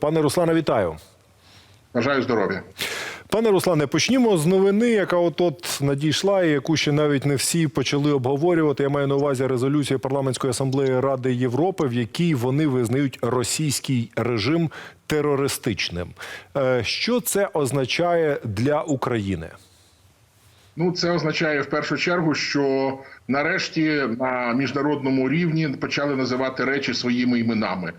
Пане Руслане, вітаю. Бажаю здоров'я. Пане Руслане, почнімо з новини, яка от от надійшла, і яку ще навіть не всі почали обговорювати. Я маю на увазі резолюцію парламентської асамблеї Ради Європи, в якій вони визнають російський режим терористичним. Е, Що це означає для України? Ну, це означає в першу чергу, що нарешті на міжнародному рівні почали називати речі своїми іменами.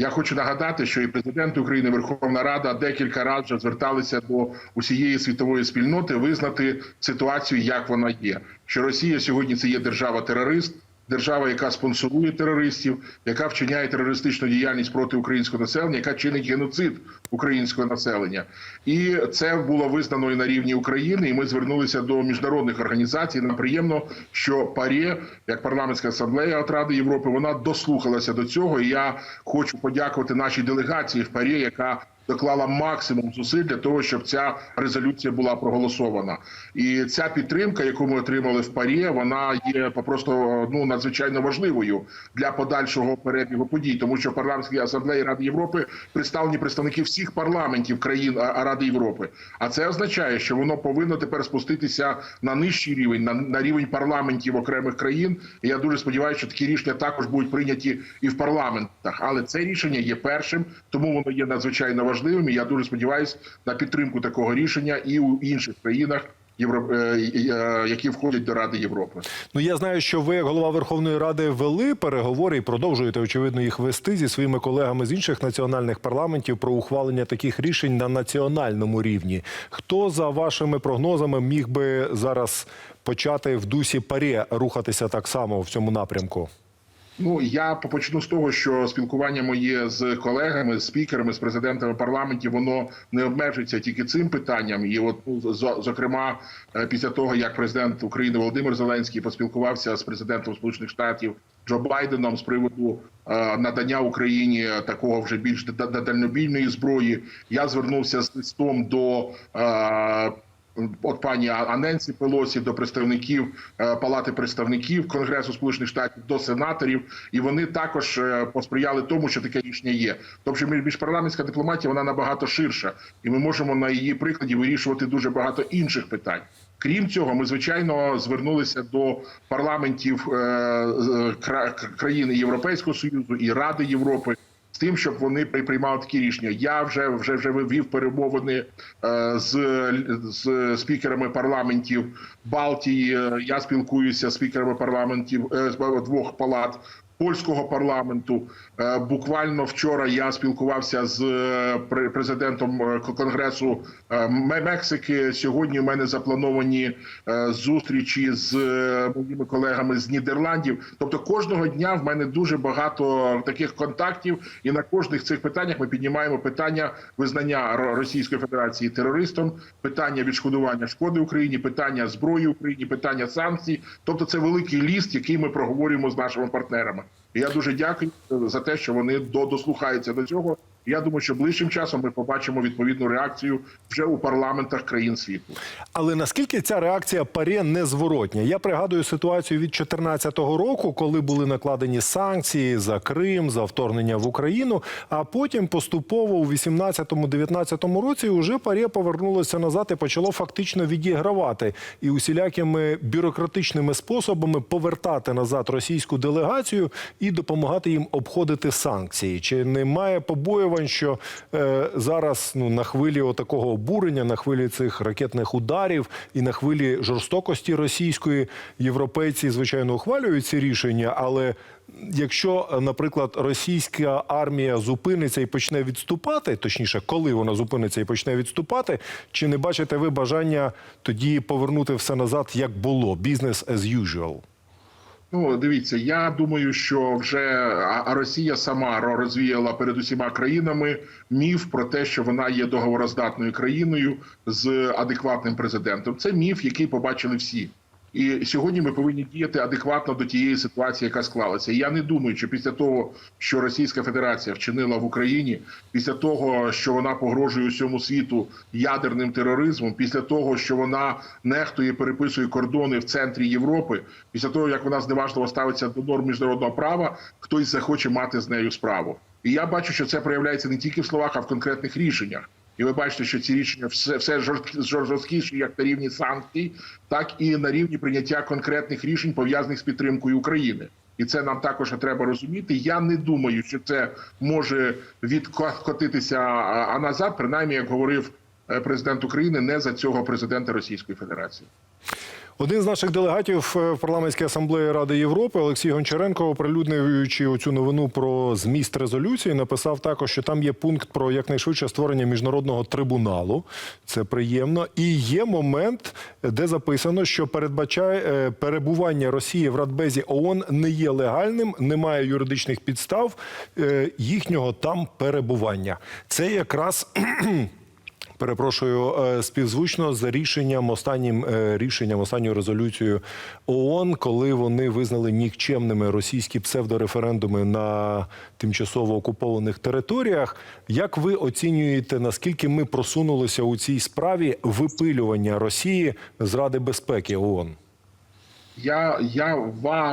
Я хочу нагадати, що і президент України, Верховна Рада декілька разів зверталися до усієї світової спільноти визнати ситуацію, як вона є. Що Росія сьогодні це є держава-терорист, держава, яка спонсорує терористів, яка вчиняє терористичну діяльність проти українського населення, яка чинить геноцид українського населення, і це було визнано і на рівні України. І ми звернулися до міжнародних організацій. Нам приємно, що ПАРЄ, як парламентська асамблея от Ради Європи, вона дослухалася до цього. І я хочу подякувати нашій делегації в ПАРЄ, яка доклала максимум зусиль для того, щоб ця резолюція була проголосована. І ця підтримка, яку ми отримали в ПАРЄ, вона є просто ну надзвичайно важливою для подальшого перебігу подій, тому що парламентській асамблеї Ради Європи представлені представники всіх парламентів країн Ради Європи. А це означає, що воно повинно тепер спуститися на нижчий рівень, на, на рівень парламентів окремих країн. І я дуже сподіваюся, що такі рішення також будуть прийняті і в парламентах. Але це рішення є першим, тому воно є надзвичайно важливим. І я дуже сподіваюся на підтримку такого рішення і у інших країнах. Євро... е, е, які входять до Ради Європи, Ну я знаю, що ви, як голова Верховної Ради, вели переговори і продовжуєте очевидно їх вести зі своїми колегами з інших національних парламентів про ухвалення таких рішень на національному рівні. Хто за вашими прогнозами міг би зараз почати в дусі парі рухатися так само в цьому напрямку? Ну я почну з того, що спілкування моє з колегами, з спікерами, з президентами парламентів, воно не обмежується тільки цим питанням. І от ну, зо- зокрема, е, після того як президент України Володимир Зеленський поспілкувався з президентом Сполучених Штатів Джо Байденом з приводу е, надання Україні такого вже більш да- да- дальнобійної зброї, я звернувся з листом до. От пані Аненсі Пелосі до представників е, Палати представників Конгресу Сполучених Штатів до сенаторів, і вони також е, посприяли тому, що таке рішення є. Тобто між- міжпарламентська дипломатія вона набагато ширша, і ми можемо на її прикладі вирішувати дуже багато інших питань. Крім цього, ми звичайно звернулися до парламентів е, кра- країн Європейського союзу і Ради Європи тим, щоб вони при- приймали такі рішення. Я вже вже вже вивів перемовини е, з, з спікерами парламентів Балтії. Е, Я спілкуюся з спікерами парламентів е, двох палат. Польського парламенту Е, буквально вчора я спілкувався з е, президентом е, Конгресу Мексики. Сьогодні у мене заплановані зустрічі з моїми колегами з Нідерландів. Тобто кожного дня в мене дуже багато таких контактів, і на кожних цих питаннях ми піднімаємо питання визнання Російської Федерації терористом, питання відшкодування шкоди Україні, питання зброї Україні, питання санкцій. Тобто, це великий ліст, який ми проговорюємо з нашими партнерами. Я дуже дякую за те, що вони до- дослухаються до цього. Я думаю, що ближчим часом ми побачимо відповідну реакцію вже у парламентах країн світу. Але наскільки ця реакція паре незворотня? Я пригадую ситуацію від 2014 року, коли були накладені санкції за Крим, за вторгнення в Україну. А потім поступово у 18-19 році вже паре повернулося назад і почало фактично відігравати і усілякими бюрократичними способами повертати назад російську делегацію і допомагати їм обходити санкції. Чи немає побоювань, що е, зараз ну на хвилі такого обурення, на хвилі цих ракетних ударів і на хвилі жорстокості російської європейці, звичайно, ухвалюють ці рішення, але Якщо, наприклад, російська армія зупиниться і почне відступати, точніше, коли вона зупиниться і почне відступати, чи не бачите ви бажання тоді повернути все назад, як було, бізнес as usual? Ну, дивіться, я думаю, що вже Росія сама ро- розвіяла перед усіма країнами міф про те, що вона є договороздатною країною з адекватним президентом. Це міф, який побачили всі. І сьогодні ми повинні діяти адекватно до тієї ситуації, яка склалася. Я не думаю, що після того, що Російська Федерація вчинила в Україні, після того, що вона погрожує усьому світу ядерним тероризмом, після того, що вона нехтує, переписує кордони в центрі Європи, після того як вона зневажливо ставиться до норм міжнародного права, хтось захоче мати з нею справу. І я бачу, що це проявляється не тільки в словах, а в конкретних рішеннях. І ви бачите, що ці рішення все, все жорсткіше, як на рівні санкцій, так і на рівні прийняття конкретних рішень пов'язаних з підтримкою України. І це нам також треба розуміти. Я не думаю, що це може відкотитися а назад, принаймні, як говорив е, президент України, не за цього президента Російської Федерації. Один з наших делегатів е, в парламентській асамблеї Ради Європи Олексій Гончаренко, оприлюднюючи оцю новину про зміст резолюції, написав також, що там є пункт про якнайшвидше створення міжнародного трибуналу. Це приємно. І є момент, де записано, що передбачає е, перебування Росії в Радбезі ООН не є легальним, немає юридичних підстав е, їхнього там перебування. Це якраз. Перепрошую, е, співзвучно з рішенням останнім е, рішенням останньою резолюцією ООН, коли вони визнали нікчемними російські псевдореферендуми на тимчасово окупованих територіях. Як ви оцінюєте, наскільки ми просунулися у цій справі випилювання Росії з Ради безпеки ООН? Я, я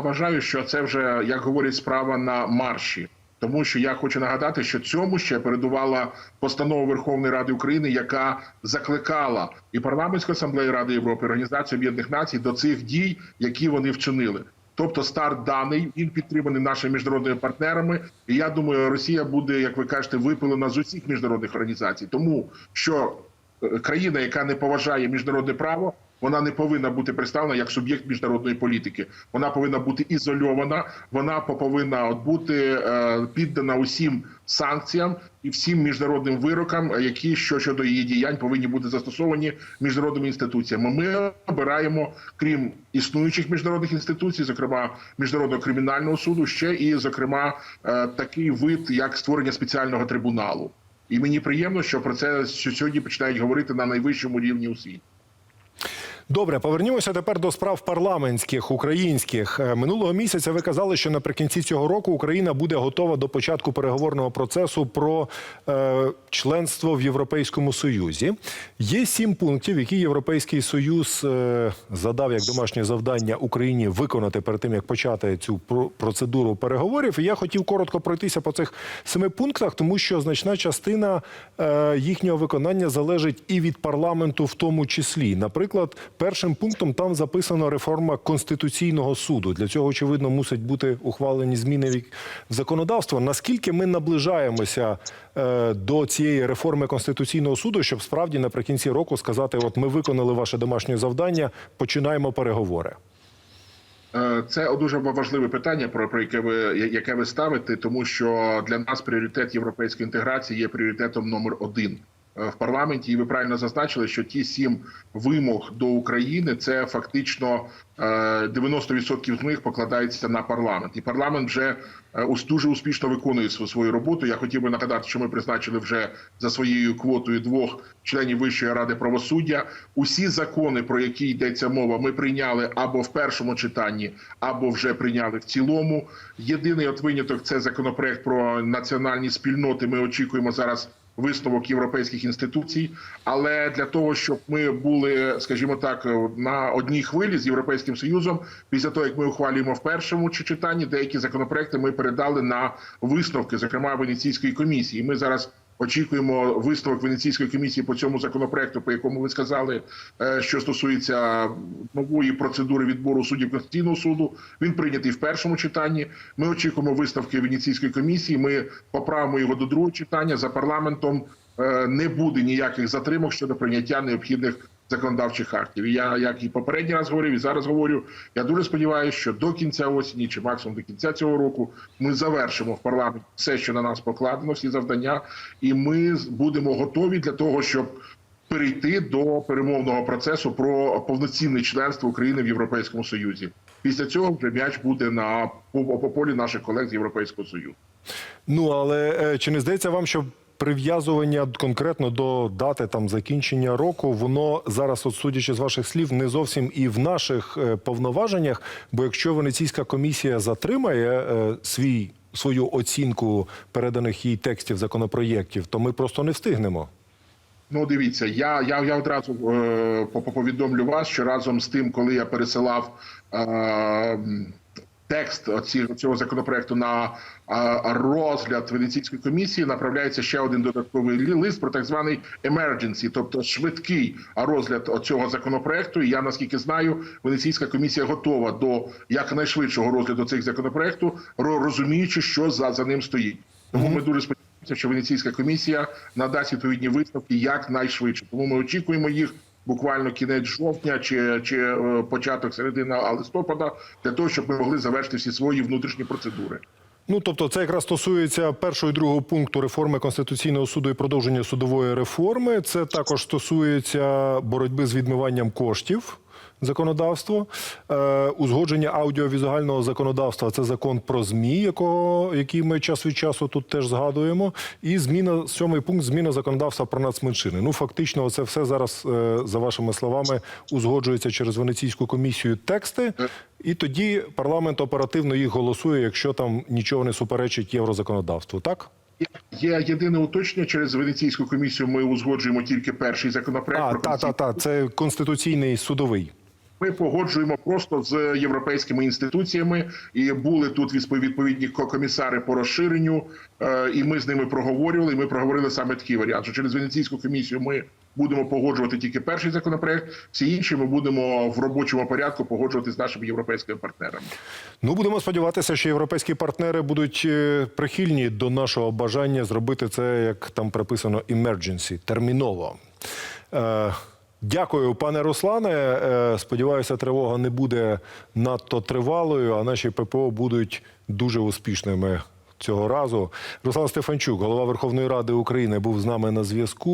вважаю, що це вже, як говорять, справа на марші. Тому що я хочу нагадати, що цьому ще передувала постанова Верховної Ради України, яка закликала і парламентську асамблею Ради Європи, і Організацію Об'єднаних Націй до цих дій, які вони вчинили. Тобто старт даний, він підтриманий нашими міжнародними партнерами. І я думаю, Росія буде, як ви кажете, випилена з усіх міжнародних організацій, тому що е, країна, яка не поважає міжнародне право, вона не повинна бути представлена як суб'єкт міжнародної політики. Вона повинна бути ізольована. Вона повинна бути е, піддана усім санкціям і всім міжнародним вирокам, е, які що щодо її діянь повинні бути застосовані міжнародними інституціями. Ми обираємо, крім існуючих міжнародних інституцій, зокрема міжнародного кримінального суду, ще і зокрема е, такий вид, як створення спеціального трибуналу. І мені приємно, що про це сьогодні починають говорити на найвищому рівні у світі. Добре, повернімося тепер до справ парламентських українських. Е, Минулого місяця ви казали, що наприкінці цього року Україна буде готова до початку переговорного процесу про е, членство в Європейському Союзі. Є сім пунктів, які Європейський Союз е, задав як домашнє завдання Україні виконати перед тим, як почати цю про- процедуру переговорів. І я хотів коротко пройтися по цих семи пунктах, тому що значна частина е, їхнього виконання залежить і від парламенту, в тому числі. Наприклад, першим пунктом там записано реформа конституційного суду. Для цього очевидно мусять бути ухвалені зміни в законодавство. Наскільки ми наближаємося е, до цієї реформи конституційного суду, щоб справді наприкінці року сказати: от ми виконали ваше домашнє завдання, починаємо переговори. Е, Це дуже важливе питання, про, яке ви яке ви ставите, тому що для нас пріоритет європейської інтеграції є пріоритетом номер один в парламенті. І ви правильно зазначили, що ті сім вимог до України це фактично е, 90% з них покладається на парламент, і парламент вже е, дуже успішно виконує свою роботу. Я хотів би нагадати, що ми призначили вже за своєю квотою двох членів Вищої ради правосуддя. Усі закони, про які йдеться мова, ми прийняли або в першому читанні, або вже прийняли в цілому. Єдиний от виняток це законопроект про національні спільноти. Ми очікуємо зараз. Висновок європейських інституцій, але для того, щоб ми були, скажімо так, на одній хвилі з європейським союзом, після того як ми ухвалюємо в першому чи- читанні, деякі законопроекти ми передали на висновки, зокрема Венеційської комісії. Ми зараз очікуємо висновок Венеційської комісії по цьому законопроекту, по якому ви сказали, е, що стосується нової процедури відбору суддів Конституційного суду. Він прийнятий в першому читанні. Ми очікуємо висновки Венеційської комісії. Ми поправимо його до другого читання за парламентом. е, Не буде ніяких затримок щодо прийняття необхідних законодавчих актів. Я як і попередній раз говорив, і зараз говорю. Я дуже сподіваюся, що до кінця осені чи максимум до кінця цього року ми завершимо в парламенті все, що на нас покладено, всі завдання, і ми будемо готові для того, щоб перейти до перемовного процесу про повноцінне членство України в Європейському Союзі. Після цього вже м'яч буде на по полі наших колег з Європейського Союзу. Ну але е, чи не здається вам, що прив'язування конкретно до дати там закінчення року, воно зараз, от судячи з ваших слів, не зовсім і в наших е, повноваженнях. Бо якщо Венеційська комісія затримає е, свій свою оцінку переданих їй текстів законопроєктів, то ми просто не встигнемо. Ну, дивіться, я, я, я одразу е, по- повідомлю вас, що разом з тим, коли я пересилав е, текст оці- цього законопроекту на розгляд Венеційської комісії направляється ще один додатковий лист про так званий emergency, тобто швидкий розгляд цього законопроекту. І я наскільки знаю, Венеційська комісія готова до якнайшвидшого розгляду цих законопроекту, розуміючи, що за, за ним стоїть. Тому ми дуже сподіваємося, що Венеційська комісія надасть відповідні висновки якнайшвидше. Тому ми очікуємо їх буквально кінець жовтня чи, чи е, початок середини листопада для того, щоб ми могли завершити всі свої внутрішні процедури. Ну, тобто, це якраз стосується першого і другого пункту реформи Конституційного суду і продовження судової реформи. Це також стосується боротьби з відмиванням коштів. Законодавство, е, узгодження аудіовізуального законодавства це закон про ЗМІ, якого який ми час від часу тут теж згадуємо. І зміна сьомий пункт зміна законодавства про нацменшини. Ну фактично, це все зараз е, за вашими словами узгоджується через Венеційську комісію тексти, і тоді парламент оперативно їх голосує, якщо там нічого не суперечить єврозаконодавству. Так Є єдине уточнення через Венеційську комісію. Ми узгоджуємо тільки перший законопроект. а про та та та це конституційний судовий. Ми погоджуємо просто з європейськими інституціями, і були тут відповідні ко- комісари по розширенню, е, і ми з ними проговорювали. І ми проговорили саме такий варіант. Що через Венеційську комісію ми будемо погоджувати тільки перший законопроект. Всі інші ми будемо в робочому порядку погоджувати з нашими європейськими партнерами. Ну будемо сподіватися, що європейські партнери будуть е, прихильні до нашого бажання зробити це, як там прописано, emergency, терміново. Дякую, пане Руслане. Е, Сподіваюся, тривога не буде надто тривалою, а наші ППО будуть дуже успішними цього разу. Руслан Стефанчук, голова Верховної Ради України, був з нами на зв'язку.